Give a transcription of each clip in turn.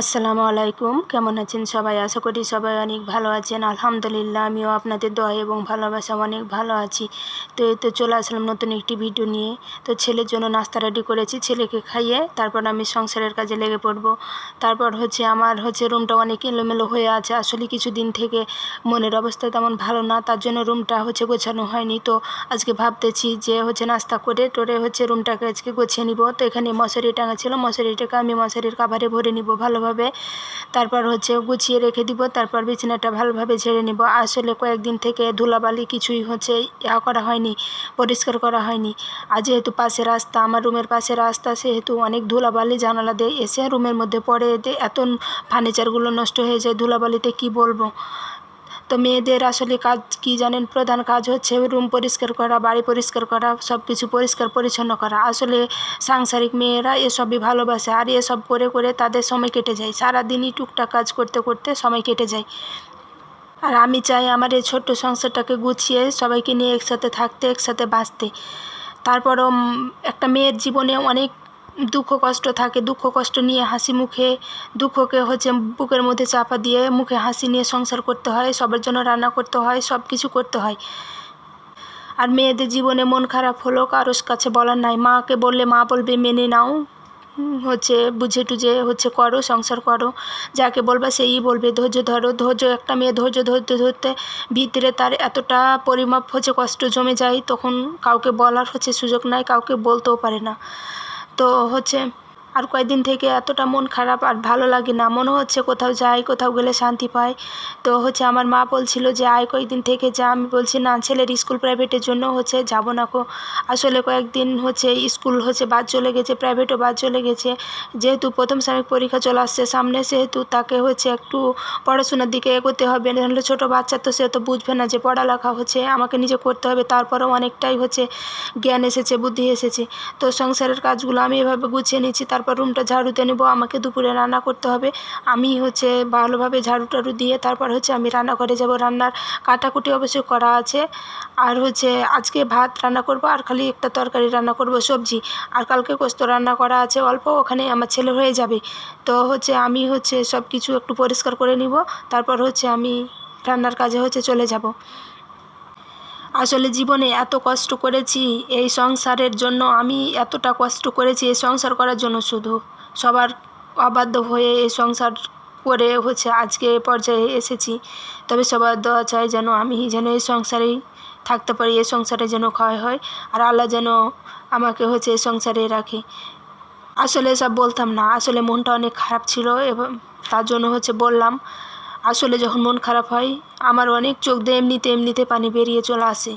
আসসালামু আলাইকুম। কেমন আছেন সবাই? আশা করি সবাই অনেক ভালো আছেন। আলহামদুলিল্লাহ, আমিও আপনাদের দোয়া এবং ভালোবাসা অনেক ভালো আছি। তো এই তো চলে আসলাম নতুন একটি ভিডিও নিয়ে। তো ছেলের জন্য নাস্তা রেডি করেছি, ছেলেকে খাইয়ে তারপর আমি সংসারের কাজে লেগে পড়ব। তারপর হচ্ছে আমার হচ্ছে রুমটা অনেক এলোমেলো হয়ে আছে। আসলে কিছু দিন থেকে মনের অবস্থা তেমন ভালো না, তার জন্য রুমটা হচ্ছে গোছানো হয়নি। তো আজকে ভাবতেছি যে হচ্ছে নাস্তা করে টোরে হচ্ছে রুমটাকে আজকে গোছিয়ে নিব। তো এখানে মশারি টাঙা ছিল, মশারিটাকে আমি মশারির কাভারে ভরে নিব ভালোভাবে। তারপর হচ্ছে গুছিয়ে রেখে দিব, তারপর বিছানাটা ভালোভাবে ঝেড়ে নিব। আসলে কয়েকদিন থেকে ধুলাবালি কিছুই হচ্ছে ইয়া করা হয়নি, পরিষ্কার করা হয়নি। আর যেহেতু পাশে রাস্তা, আমার রুমের পাশে রাস্তা, সেহেতু অনেক ধুলাবালি জানালা দিয়ে এসে রুমের মধ্যে পড়ে এত ফার্নিচারগুলো নষ্ট হয়ে যায়, ধুলাবালিতে কি বলব? তো মেয়েদের আসলে কাজ, কি জানেন, প্রধান কাজ হচ্ছে রুম পরিষ্কার করা, বাড়ি পরিষ্কার করা সব কিছু পরিষ্কার পরিচ্ছন্ন করা। আসলে সাংসারিক মেয়েরা এসবই ভালোবাসে আর এসব করে করে তাদের সময় কেটে যায়। সারাদিনই টুকটাক কাজ করতে করতে সময় কেটে যায়। আর আমি চাই আমার এই ছোট্ট সংসারটাকে গুছিয়ে সবাইকে নিয়ে একসাথে থাকতে, একসাথে বাঁচতে। তারপরও একটা মেয়ের জীবনে অনেক দুঃখ কষ্ট থাকে, দুঃখ কষ্ট নিয়ে হাসি মুখে, দুঃখকে হচ্ছে বুকের মধ্যে চাপা দিয়ে মুখে হাসি নিয়ে সংসার করতে হয়, সবার জন্য রান্না করতে হয় সব কিছু করতে হয়। আর মেয়েদের জীবনে মন খারাপ হলো, কারোর কাছে বলার নাই। মাকে বললে, মা বলবে, মেনে নাও। হচ্ছে বুঝে টুঝে হচ্ছে করো, সংসার করো। যাকে বলবা সেই বলবে, ধৈর্য ধরো। ধৈর্য, একটা মেয়ে ধৈর্য ধরতে ধরতে ভিতরে তার এতটা পরিমাপ হচ্ছে, কষ্ট জমে যায়, তখন কাউকে বলার হচ্ছে সুযোগ নাই, কাউকে বলতেও পারে না। তো হচ্ছে আর কয়েকদিন থেকে এতটা মন খারাপ আর ভালো লাগে না। মনে হচ্ছে কোথাও যাই, কোথাও গেলে শান্তি পাই। তো হচ্ছে আমার মা বলছিল যে, আয় কয়েকদিন থেকে যা। আমি বলছি, না, ছেলের স্কুল প্রাইভেটের জন্য হচ্ছে যাব না কো আসলে কয়েকদিন হচ্ছে স্কুল হচ্ছে বাদ চলে গেছে প্রাইভেটও বাদ চলে গেছে। যেহেতু প্রথম সাময়িক পরীক্ষা চলে আসছে, সামনে সেহেতু তাকে হচ্ছে একটু পড়াশোনার দিকে এগোতে হবে। নাহলে ছোটো বাচ্চা তো সে তো বুঝবে না যে, পড়ালেখা হচ্ছে, আমাকে নিজে করতে হবে। তারপরেও অনেকটাই হচ্ছে জ্ঞান এসেছে, বুদ্ধি এসেছে। তো সংসারের কাজগুলো আমি এভাবে গুছিয়ে নিচ্ছি। তারপর রুমটা ঝাড়ুতে নেব, আমাকে দুপুরে রান্না করতে হবে। আমি হচ্ছে ভালোভাবে ঝাড়ু টাড়ু দিয়ে তারপর হচ্ছে আমি রান্না করে যাব। রান্নার কাটাকুটি অবশ্যই করা আছে। আর হচ্ছে আজকে ভাত রান্না করব আর খালি একটা তরকারি রান্না করব, সবজি। আর কালকে কোস্ত রান্না করা আছে, অল্প ওখানে আমার ছেলে হয়ে যাবে। তো হচ্ছে আমি হচ্ছে সব কিছু একটু পরিষ্কার করে নিব। তারপর হচ্ছে আমি রান্নার কাজে হচ্ছে চলে যাব। আসলে জীবনে এত কষ্ট করেছি, এই সংসারের জন্য আমি এতটা কষ্ট করেছি, এই সংসার করার জন্য শুধু। সবার অবাধ্য হয়ে এই সংসার করে হচ্ছে আজকে এ পর্যায়ে এসেছি। তবে সবার দোয়া চাই যেন আমি যেন এই সংসারেই থাকতে পারি, এই সংসারে যেন ক্ষয় হয়, আর আল্লাহ যেন আমাকে হচ্ছে এই সংসারে রাখে। আসলে সব বলতাম না, আসলে মনটা অনেক খারাপ ছিল এবং তার জন্য হচ্ছে বললাম আসলে যখন মন খারাপ হয়, আমার অনেক চোখ দিয়ে এমনিতে এমনিতে পানি বেরিয়ে চলে আসে।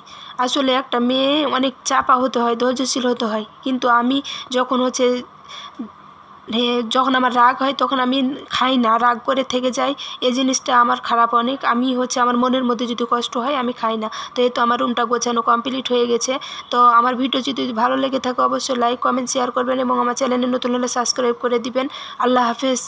আসলে একটা মেয়ে অনেক চাপা হতে হয়, ধৈর্যশীল হতে হয়। কিন্তু আমি যখন হচ্ছে যখন আমার রাগ হয়, তখন আমি খাই না, রাগ করে থেকে যাই। এই জিনিসটা আমার খারাপ অনেক। আমি হচ্ছে আমার মনের মধ্যে যদি কষ্ট হয়, আমি খাই না। তো এই তো আমার রুমটা গোছানো কমপ্লিট হয়ে গেছে। তো আমার ভিডিও যদি ভালো লেগে থাকে, অবশ্যই লাইক কমেন্ট শেয়ার করবেন এবং আমার চ্যানেলে নতুন হলে সাবস্ক্রাইব করে দিবেন। আল্লাহ হাফেজ।